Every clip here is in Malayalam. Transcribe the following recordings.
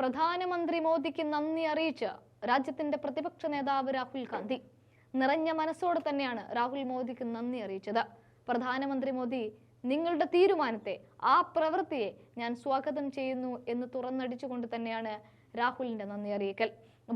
പ്രധാനമന്ത്രി മോദിക്ക് നന്ദി അറിയിച്ച് രാജ്യത്തിന്റെ പ്രതിപക്ഷ നേതാവ് രാഹുൽ ഗാന്ധി. നിറഞ്ഞ മനസ്സോടെ തന്നെയാണ് രാഹുൽ മോദിക്ക് നന്ദി അറിയിച്ചത്. പ്രധാനമന്ത്രി മോദി നിങ്ങളുടെ തീരുമാനത്തെ ആ പ്രവൃത്തിയെ ഞാൻ സ്വാഗതം ചെയ്യുന്നു എന്ന് തുറന്നടിച്ചുകൊണ്ട് തന്നെയാണ് രാഹുലിന്റെ നന്ദി അറിയിക്കൽ.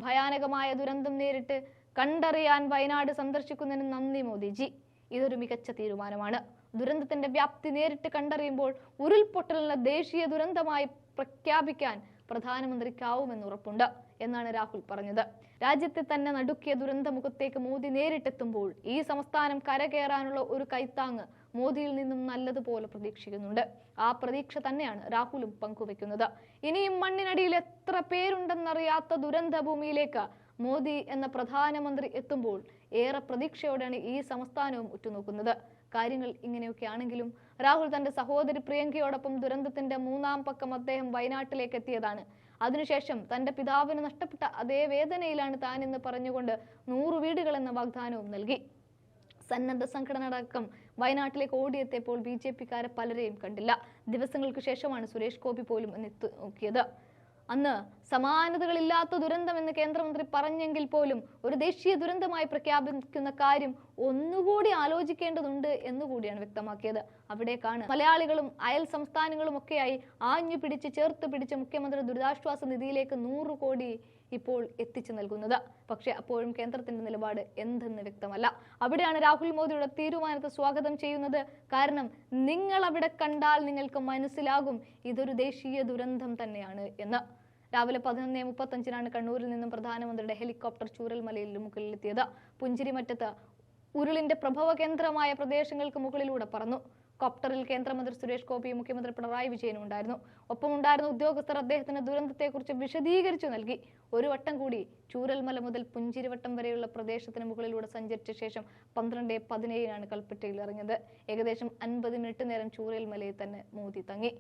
ഭയാനകമായ ദുരന്തം നേരിട്ട് കണ്ടറിയാൻ വയനാട് സന്ദർശിക്കുന്നതിന് നന്ദി മോദിജി. ഇതൊരു മികച്ച തീരുമാനമാണ്. ദുരന്തത്തിന്റെ വ്യാപ്തി നേരിട്ട് കണ്ടറിയുമ്പോൾ ഉരുൾപൊട്ടലിന് ദേശീയ ദുരന്തമായി പ്രഖ്യാപിക്കാൻ പ്രധാനമന്ത്രിക്കാവുമെന്ന് ഉറപ്പുണ്ട് എന്നാണ് രാഹുൽ പറഞ്ഞത്. രാജ്യത്തെ തന്നെ നടുക്കിയ ദുരന്തമുഖത്തേക്ക് മോദി നേരിട്ടെത്തുമ്പോൾ ഈ സംസ്ഥാനം കരകയറാനുള്ള ഒരു കൈത്താങ് മോദിയിൽ നിന്നും നല്ലതുപോലെ പ്രതീക്ഷിക്കുന്നുണ്ട്. ആ പ്രതീക്ഷ തന്നെയാണ് രാഹുലും പങ്കുവെക്കുന്നത്. ഇനിയും മണ്ണിനടിയിൽ എത്ര പേരുണ്ടെന്നറിയാത്ത ദുരന്ത ഭൂമിയിലേക്ക് മോദി എന്ന പ്രധാനമന്ത്രി എത്തുമ്പോൾ ഏറെ പ്രതീക്ഷയോടെയാണ് ഈ സംസ്ഥാനവും ഉറ്റുനോക്കുന്നത്. കാര്യങ്ങൾ ഇങ്ങനെയൊക്കെ ആണെങ്കിലും രാഹുൽ തന്റെ സഹോദരി പ്രിയങ്കയോടൊപ്പം ദുരന്തത്തിന്റെ മൂന്നാം പക്കം അദ്ദേഹം വയനാട്ടിലേക്ക് എത്തിയതാണ്. അതിനുശേഷം തന്റെ പിതാവിന് നഷ്ടപ്പെട്ട അതേ വേദനയിലാണ് താൻ എന്ന് പറഞ്ഞുകൊണ്ട് നൂറ് വീടുകൾ എന്ന വാഗ്ദാനവും നൽകി. സന്നദ്ധ സംഘടന അടക്കം വയനാട്ടിലേക്ക് ഓടിയെത്തിയപ്പോൾ ബി ജെ പിക്കാരെ പലരെയും കണ്ടില്ല. ദിവസങ്ങൾക്ക് ശേഷമാണ് സുരേഷ് ഗോപി പോലും എത്തി നോക്കിയത്. അന്ന് സമാനതകളില്ലാത്ത ദുരന്തം എന്ന് കേന്ദ്രമന്ത്രി പറഞ്ഞെങ്കിൽ പോലും ഒരു ദേശീയ ദുരന്തമായി പ്രഖ്യാപിക്കുന്ന കാര്യം ഒന്നുകൂടി ആലോചിക്കേണ്ടതുണ്ട് എന്നുകൂടിയാണ് വ്യക്തമാക്കിയത്. അവിടേക്കാണ് മലയാളികളും അയൽ സംസ്ഥാനങ്ങളും ഒക്കെയായി ആഞ്ഞു പിടിച്ച് ചേർത്ത് പിടിച്ച് മുഖ്യമന്ത്രി ദുരിതാശ്വാസ നിധിയിലേക്ക് നൂറ് കോടി ഇപ്പോൾ എത്തിച്ചു നൽകുന്നത്. പക്ഷെ അപ്പോഴും കേന്ദ്രത്തിന്റെ നിലപാട് എന്തെന്ന് വ്യക്തമല്ല. അവിടെയാണ് രാഹുൽ മോദിയുടെ തീരുമാനത്തെ സ്വാഗതം ചെയ്യുന്നത്. കാരണം നിങ്ങൾ അവിടെ കണ്ടാൽ നിങ്ങൾക്ക് മനസ്സിലാകും ഇതൊരു ദേശീയ ദുരന്തം തന്നെയാണ് എന്ന്. രാവിലെ പതിനൊന്ന് മുപ്പത്തഞ്ചിനാണ് കണ്ണൂരിൽ നിന്നും പ്രധാനമന്ത്രിയുടെ ഹെലികോപ്റ്റർ ചൂരൽമലയിൽ മുകളിലെത്തിയത് പുഞ്ചിരിമറ്റത്ത് ഉരുളിന്റെ പ്രഭവ കേന്ദ്രമായ പ്രദേശങ്ങൾക്ക് മുകളിലൂടെ പറന്നു. കോപ്റ്ററിൽ കേന്ദ്രമന്ത്രി സുരേഷ് ഗോപിയും മുഖ്യമന്ത്രി പിണറായി വിജയനും ഉണ്ടായിരുന്നു. ഒപ്പമുണ്ടായിരുന്ന ഉദ്യോഗസ്ഥർ അദ്ദേഹത്തിന് ദുരന്തത്തെക്കുറിച്ച് വിശദീകരിച്ചു നൽകി. ഒരു വട്ടം കൂടി ചൂരൽമല മുതൽ പുഞ്ചിരിവട്ടം വരെയുള്ള പ്രദേശത്തിന് മുകളിലൂടെ സഞ്ചരിച്ച ശേഷം പന്ത്രണ്ട് പതിനേഴിനാണ് കൽപ്പറ്റയിൽ ഇറങ്ങിയത്. ഏകദേശം അൻപത് മിനിറ്റ് നേരം ചൂരൽമലയിൽ തന്നെ മോദി തങ്ങി.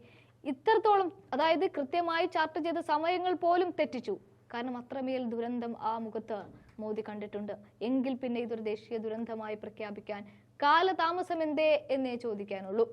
ഇത്രത്തോളം അതായത് കൃത്യമായി ചാർട്ട് ചെയ്ത സമയങ്ങൾ പോലും തെറ്റിച്ചു. കാരണം അത്രമേൽ ദുരന്തം ആ മുഖത്ത് മോദി കണ്ടിട്ടുണ്ട്. എങ്കിൽ പിന്നെ ഇതൊരു ദേശീയ ദുരന്തമായി പ്രഖ്യാപിക്കാൻ കാലതാമസം എന്തേ എന്നേ ചോദിക്കാനുള്ളൂ.